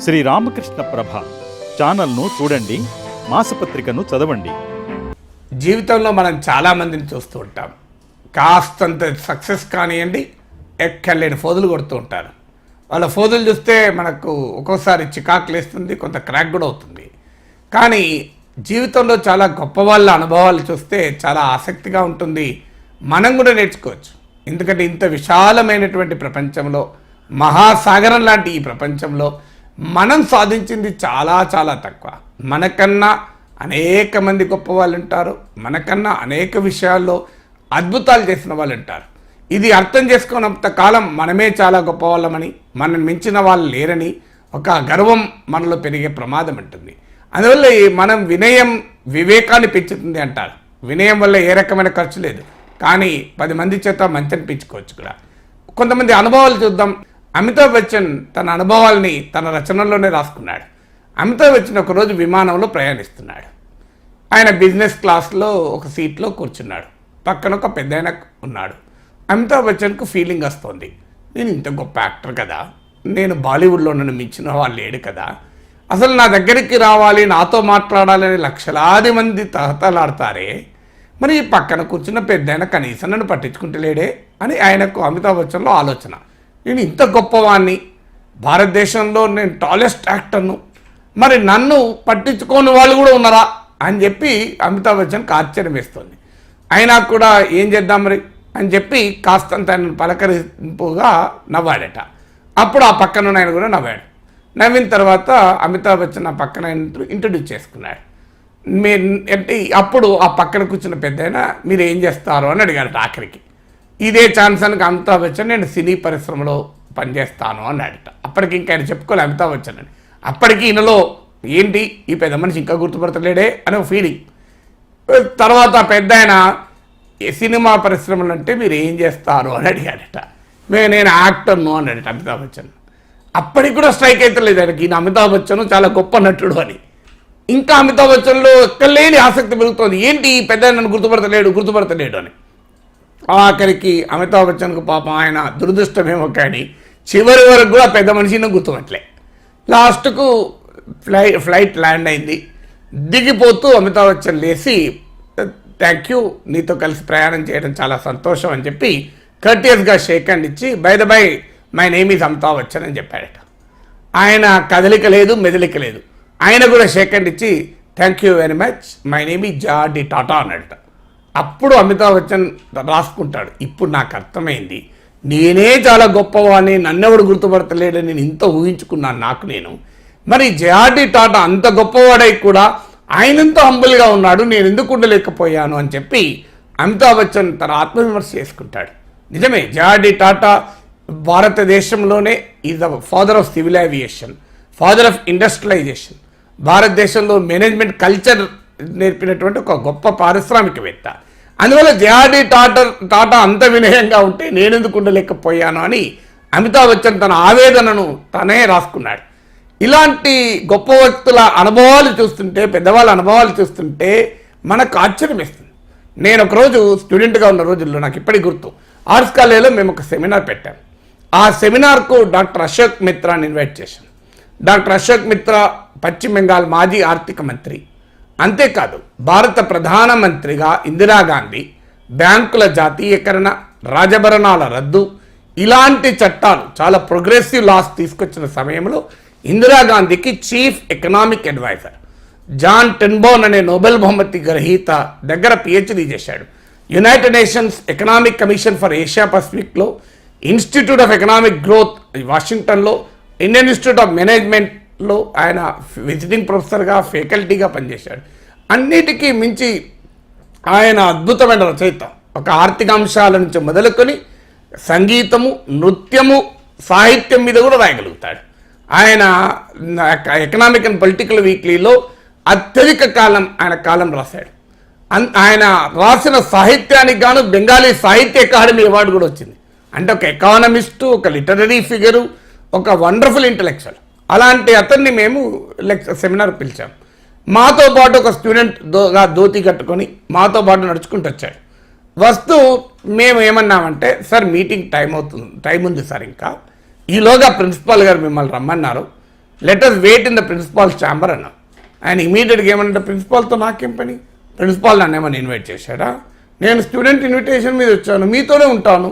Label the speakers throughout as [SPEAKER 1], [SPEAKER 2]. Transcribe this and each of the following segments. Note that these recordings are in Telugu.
[SPEAKER 1] శ్రీ రామకృష్ణ ప్రభ ఛానల్ను చూడండి మాసపత్రికను చదవండి.
[SPEAKER 2] జీవితంలో మనం చాలామందిని చూస్తూ ఉంటాం. కాస్తంత సక్సెస్ కానివ్వండి ఎక్కలేని ఫోజులు కొడుతూ ఉంటారు. వాళ్ళ ఫోజులు చూస్తే మనకు ఒక్కోసారి చికాకు లేస్తుంది కొంత క్రాక్ కూడా అవుతుంది. కానీ జీవితంలో చాలా గొప్ప వాళ్ళ అనుభవాలు చూస్తే చాలా ఆసక్తిగా ఉంటుంది. మనం కూడా నేర్చుకోవచ్చు. ఎందుకంటే ఇంత విశాలమైనటువంటి ప్రపంచంలో మహాసాగరం లాంటి ఈ ప్రపంచంలో మనం సాధించింది చాలా చాలా తక్కువ. మనకన్నా అనేక మంది గొప్ప వాళ్ళు ఉంటారు మనకన్నా అనేక విషయాల్లో అద్భుతాలు చేసిన వాళ్ళు ఉంటారు ఇది అర్థం చేసుకున్నంత కాలం మనమే చాలా గొప్ప వాళ్ళమని మనం మించిన వాళ్ళు లేరని ఒక గర్వం మనలో పెరిగే ప్రమాదం ఉంటుంది. అందువల్ల మనం వినయం వివేకాన్ని పెంచుతుంది అంటారు. వినయం వల్ల ఏ రకమైన ఖర్చు లేదు. కానీ పది మంది చేత మంచి అనిపించుకోవచ్చు కూడా. కొంతమంది అనుభవాలు చూద్దాం. అమితాబ్ బచ్చన్ తన అనుభవాల్ని తన రచనల్లోనే రాసుకున్నాడు. అమితాబ్ బచ్చన్ ఒకరోజు విమానంలో ప్రయాణిస్తున్నాడు. ఆయన బిజినెస్ క్లాస్లో ఒక సీట్లో కూర్చున్నాడు. పక్కన ఒక పెద్ద ఉన్నాడు. అమితాబ్ బచ్చన్కు ఫీలింగ్ వస్తుంది. నేను ఇంత గొప్ప యాక్టర్ కదా. నేను బాలీవుడ్లో నన్ను మించిన వాళ్ళు లేడు కదా. అసలు నా దగ్గరికి రావాలి నాతో మాట్లాడాలని లక్షలాది మంది తహతలాడతారే మరి ఈ పక్కన కూర్చున్న పెద్ద కనీసం నన్ను పట్టించుకుంటలేడే అని ఆయనకు అమితాబ్ బచ్చన్లో ఆలోచన. నేను ఇంత గొప్పవాణ్ణి. భారతదేశంలో నేను టాలెస్ట్ యాక్టర్ను మరి నన్ను పట్టించుకోని వాళ్ళు కూడా ఉన్నారా? అని చెప్పి అమితాబ్ బచ్చన్కి ఆశ్చర్యం వేస్తుంది. అయినా కూడా ఏం చేద్దాం మరి? అని చెప్పి కాస్తంత ఆయన పలకరింపుగా నవ్వాడట. అప్పుడు ఆ పక్కన ఉన్న ఆయన కూడా నవ్వాడు. నవ్విన తర్వాత అమితాబ్ బచ్చన్ ఆ పక్కన ఇంట్రడ్యూస్ చేసుకున్నాడు. మీ అంటే అప్పుడు ఆ పక్కన కూర్చున్న పెద్ద మీరు ఏం చేస్తారు? అని అడిగాడు ఆఖరికి. ఇదే ఛాన్స్ అని అమితాబ్ బచ్చన్ నేను సినీ పరిశ్రమలో పనిచేస్తాను అన్నాడట. అప్పటికి ఇంకా ఆయన చెప్పుకోలే అమితాబ్ బచ్చన్ అని. అప్పటికి ఈయనలో ఏంటి? ఈ పెద్ద మనిషి ఇంకా గుర్తుపడతలేడే అనే ఒక ఫీలింగ్ తర్వాత పెద్ద ఆయన సినిమా పరిశ్రమలు అంటే మీరు ఏం చేస్తారు? అని అడిగాడట. మేము నేను యాక్టర్ను అన్నాడట అమితాబ్ బచ్చన్. అప్పటికి కూడా స్ట్రైక్ అయితే లేదు ఆయనకి. ఈయన అమితాబ్ బచ్చన్ చాలా గొప్ప నటుడు అని. ఇంకా అమితాబ్ బచ్చన్లో ఎక్కలేని ఆసక్తి పెరుగుతోంది. ఏంటి ఈ పెద్ద నన్ను గుర్తుపడతలేడు గుర్తుపడతలేడు అని. ఆఖరికి అమితాబ్ బచ్చన్కు పాపం ఆయన దురదృష్టమేమో కానీ చివరి వరకు కూడా పెద్ద మనిషిని గుర్తుపట్టలే. లాస్ట్కు ఫ్లై ఫ్లైట్ ల్యాండ్ అయింది. దిగిపోతూ అమితాబ్ బచ్చన్ లేచి థ్యాంక్ యూ నీతో కలిసి ప్రయాణం చేయడం చాలా సంతోషం అని చెప్పి కర్టియస్గా షేక్ హ్యాండ్ ఇచ్చి bye the bye my name is Amitabh Bachchan అని చెప్పాడట. ఆయన కదలిక లేదు మెదలిక లేదు. ఆయన కూడా షేక్ హ్యాండ్ ఇచ్చి thank you very much my name is J R D Tata అన్నట అప్పుడు అమితాబ్ బచ్చన్ రాసుకుంటాడు. ఇప్పుడు నాకు అర్థమైంది. నేనే చాలా గొప్పవాడిని నన్నెవడు గుర్తుపడతలేడని నేను ఇంత ఊహించుకున్నాను నాకు నేను. మరి జయార్డి టాటా అంత గొప్పవాడై కూడా ఆయనంత హంబుల్గా ఉన్నాడు నేను ఎందుకు ఉండలేకపోయాను అని చెప్పి అమితాబ్ బచ్చన్ తన ఆత్మవిమర్శ చేసుకుంటాడు. నిజమే జయార్డి టాటా భారతదేశంలోనే is the father of civil aviation father of industrialisation భారతదేశంలో మేనేజ్మెంట్ కల్చర్ నేర్పినటువంటి ఒక గొప్ప పారిశ్రామికవేత్త. అందువల్ల జేఆర్డి టాటా టాటా అంత వినయంగా ఉంటే నేనెందుకు ఉండలేకపోయాను అని అమితాబ్ బచ్చన్ తన ఆవేదనను తనే రాసుకున్నాడు. ఇలాంటి గొప్ప వ్యక్తుల అనుభవాలు చూస్తుంటే పెద్దవాళ్ళ అనుభవాలు చూస్తుంటే మనకు ఆశ్చర్యం ఇస్తుంది నేను ఒకరోజు స్టూడెంట్గా ఉన్న రోజుల్లో నాకు ఇప్పటికి గుర్తు. ఆర్ట్స్ కాలేజీలో మేము ఒక సెమినార్ పెట్టాం. ఆ సెమినార్కు డాక్టర్ అశోక్ మిత్రాని ఇన్వైట్ చేశాం. డాక్టర్ అశోక్ మిత్రా పశ్చిమ బెంగాల్ మాజీ ఆర్థిక మంత్రి. అంతేకాదు భారత ప్రధానమంత్రిగా ఇందిరాగాంధీ బ్యాంకుల జాతీయకరణ రాజభరణాల రద్దు ఇలాంటి చట్టాలు చాలా ప్రోగ్రెసివ్ లాస్ తీసుకొచ్చిన సమయంలో ఇందిరాగాంధీకి chief economic adviser John Tinbergen అనే నోబెల్ బహుమతి గ్రహీత దగ్గర పిహెచ్డీ చేశాడు. United Nations economic commission for Asia పసిఫిక్లో institute of economic growth వాషింగ్టన్లో ఇండియన్ ఇన్స్టిట్యూట్ ఆఫ్ మేనేజ్మెంట్ లో ఆయన విజిటింగ్ ప్రొఫెసర్గా ఫ్యాకల్టీగా పనిచేశాడు. అన్నిటికీ మించి ఆయన అద్భుతమైన రచయిత. ఒక ఆర్థిక అంశాల నుంచి మొదలుకొని సంగీతము నృత్యము సాహిత్యం మీద కూడా రాయగలుగుతాడు. ఆయన ఎకనామిక్ అండ్ పొలిటికల్ వీక్లీలో అత్యధిక కాలం ఆయన కాలం రాశాడు. అన్- ఆయన రాసిన సాహిత్యానికి గాను బెంగాలీ సాహిత్య అకాడమీ అవార్డు కూడా వచ్చింది. అంటే ఒక ఎకానమిస్టు ఒక లిటరరీ ఫిగరు ఒక వండర్ఫుల్ ఇంటలెక్చువల్. అలాంటి అతన్ని మేము లెక్చర్ సెమినార్ పిలిచాం. మాతో పాటు ఒక స్టూడెంట్ దోగా ధోతి కట్టుకొని మాతో పాటు నడుచుకుంటూ వచ్చాడు. వస్తూ మేము ఏమన్నామంటే సార్ మీటింగ్ టైం అవుతుంది టైం ఉంది సార్ ఇంకా. ఈలోగా ప్రిన్సిపాల్ గారు మిమ్మల్ని రమ్మన్నారు. Let us wait in the principal chamber అన్నా. ఆయన ఇమీడియట్గా ఏమంటే ప్రిన్సిపాల్తో నాకేం పని? ప్రిన్సిపాల్ నన్ను ఏమైనా ఇన్వైట్ చేశాడా? నేను స్టూడెంట్ ఇన్విటేషన్ మీద వచ్చాను మీతోనే ఉంటాను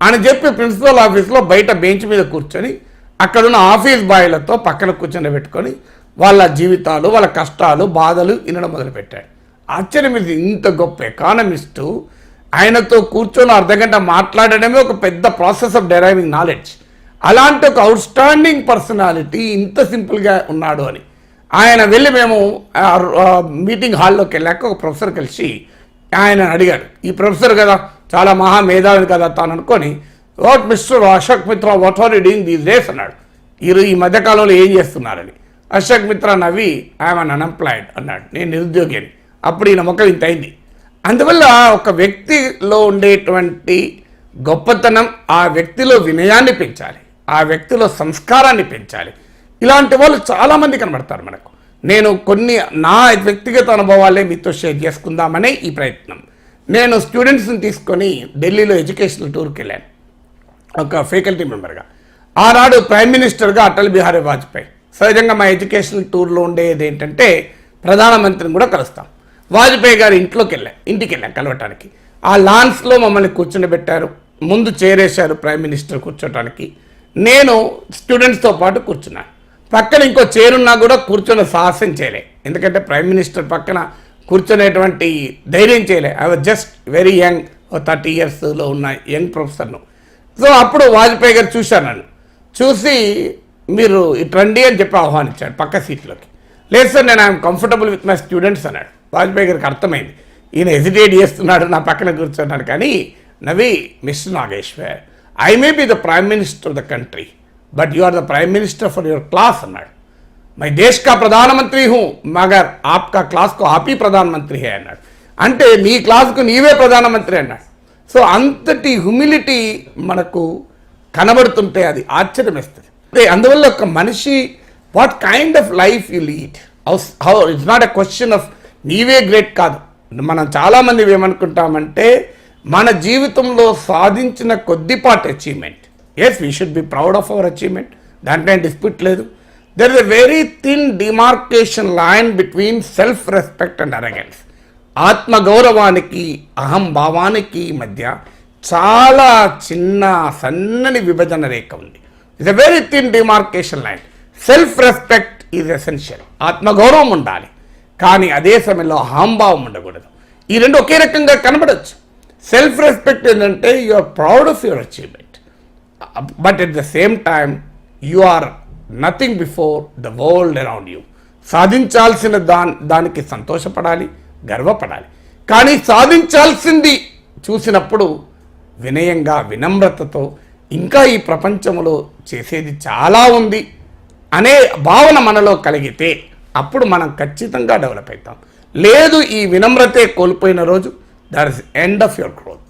[SPEAKER 2] అని చెప్పి ప్రిన్సిపాల్ ఆఫీస్లో బయట బెంచ్ మీద కూర్చొని అక్కడున్న ఆఫీస్ బాయ్లతో పక్కన కూర్చొని పెట్టుకొని వాళ్ళ జీవితాలు వాళ్ళ కష్టాలు బాధలు వినడం మొదలుపెట్టాడు. ఆశ్చర్యం ఇది ఇంత గొప్ప ఎకానమిస్టు ఆయనతో కూర్చొని అర్ధగంట మాట్లాడడమే ఒక పెద్ద ప్రాసెస్ ఆఫ్ డెరైవింగ్ నాలెడ్జ్ అలాంటి ఒక అవుట్ స్టాండింగ్ పర్సనాలిటీ ఇంత సింపుల్గా ఉన్నాడు అని. ఆయన వెళ్ళి మేము మీటింగ్ హాల్లోకి వెళ్ళాక ఒక ప్రొఫెసర్ కలిసి ఆయన అడిగాడు. ఈ ప్రొఫెసర్ కదా చాలా మహా మేధావిని కదా తాను అనుకొని what mister Ashok Mitra what are doing these days అన్నాడు. వీరు ఈ మధ్యకాలంలో ఏం చేస్తున్నారని. అశోక్ మిత్ర నవ్వి ఐఎమ్ అన్ఎంప్లాయిడ్ అన్నాడు. నేను నిరుద్యోగిని. అప్పుడు ఈయన మొక్క ఇంత అయింది. అందువల్ల ఒక వ్యక్తిలో ఉండేటువంటి గొప్పతనం ఆ వ్యక్తిలో వినయాన్ని పెంచాలి. ఆ వ్యక్తిలో సంస్కారాన్ని పెంచాలి. ఇలాంటి వాళ్ళు చాలామంది కనబడతారు మనకు. నేను కొన్ని నా వ్యక్తిగత అనుభవాలే మీతో షేర్ చేసుకుందామనే ఈ ప్రయత్నం. నేను స్టూడెంట్స్ని తీసుకొని ఢిల్లీలో ఎడ్యుకేషనల్ టూర్కి వెళ్ళాను. ఒక ఫ్యాకల్టీ మెంబర్గా. ఆనాడు ప్రైమ్ మినిస్టర్గా అటల్ బిహారీ వాజ్పేయి. సహజంగా మా ఎడ్యుకేషనల్ టూర్లో ఉండేది ఏంటంటే ప్రధానమంత్రిని కూడా కలుస్తాం. వాజ్పేయి గారి ఇంట్లోకి వెళ్ళాం ఇంటికి వెళ్ళాం కలవటానికి. ఆ లాన్స్లో మమ్మల్ని కూర్చుండబెట్టారు ముందు చేరేశారు ప్రైమ్ మినిస్టర్ కూర్చోటానికి. నేను స్టూడెంట్స్తో పాటు కూర్చున్నాను పక్కన ఇంకో చేరున్నా కూడా కూర్చొని సాహసం చేయలే. ఎందుకంటే ప్రైమ్ మినిస్టర్ పక్కన కూర్చునేటువంటి ధైర్యం చేయలే. I was just very young thirty ఇయర్స్లో ఉన్న యంగ్ ప్రొఫెసర్ను. సో అప్పుడు వాజ్పేయి గారు చూశాను వాళ్ళు చూసి మీరు ఇటు రండి అని చెప్పి ఆహ్వానించాడు పక్క సీట్లోకి. లేదు సార్ నేను I'm comfortable with my students అన్నాడు. వాజ్పేయి గారికి అర్థమైంది. ఈయన ఎజిటేట్ చేస్తున్నాడు నా పక్కన కూర్చున్నాడు కానీ నవి miss Nageshwar I may be the prime minister of the country but you are the prime minister for your class అన్నాడు. మై దేశ్ కా ప్రధానమంత్రి హూ మగర్ ఆప్కా క్లాస్కు ఆపీ ప్రధానమంత్రి హే అన్నాడు. అంటే నీ క్లాస్కు నీవే ప్రధానమంత్రి అన్నాడు. సో అంతటి హ్యూమిలిటీ మనకు కనబడుతుంటే అది ఆశ్చర్యం వేస్తుంది అంటే అందువల్ల ఒక మనిషి what kind of life you lead how it's not a question of నీవే గ్రేట్ కాదు. మనం చాలామంది ఏమనుకుంటామంటే మన జీవితంలో సాధించిన కొద్దిపాటి achievements we should be proud of our achievement దాంట్లో డిస్ప్యూట్ లేదు. There is a very thin demarcation line between self respect and arrogance ఆత్మగౌరవానికి అహం భావానికి మధ్య చాలా చిన్న సన్నని విభజన రేఖ ఉంది. It's a very thin demarcation line self respect is essential ఆత్మగౌరవం ఉండాలి. కానీ అదే సమయంలో అహంభావం ఉండకూడదు. ఈ రెండు ఒకే రకంగా కనబడచ్చు. సెల్ఫ్ రెస్పెక్ట్ ఏంటంటే you are proud of your achievement but at the same time you are nothing before the world around you సాధించాల్సిన దా దానికి సంతోషపడాలి. గర్వపడాలి. కానీ సాధించాల్సింది చూసినప్పుడు వినయంగా వినమ్రతతో ఇంకా ఈ ప్రపంచంలో చేసేది చాలా ఉంది అనే భావన మనలో కలిగితే అప్పుడు మనం ఖచ్చితంగా డెవలప్ అవుతాం. లేదు ఈ వినమ్రతే కోల్పోయిన రోజు that is end of your growth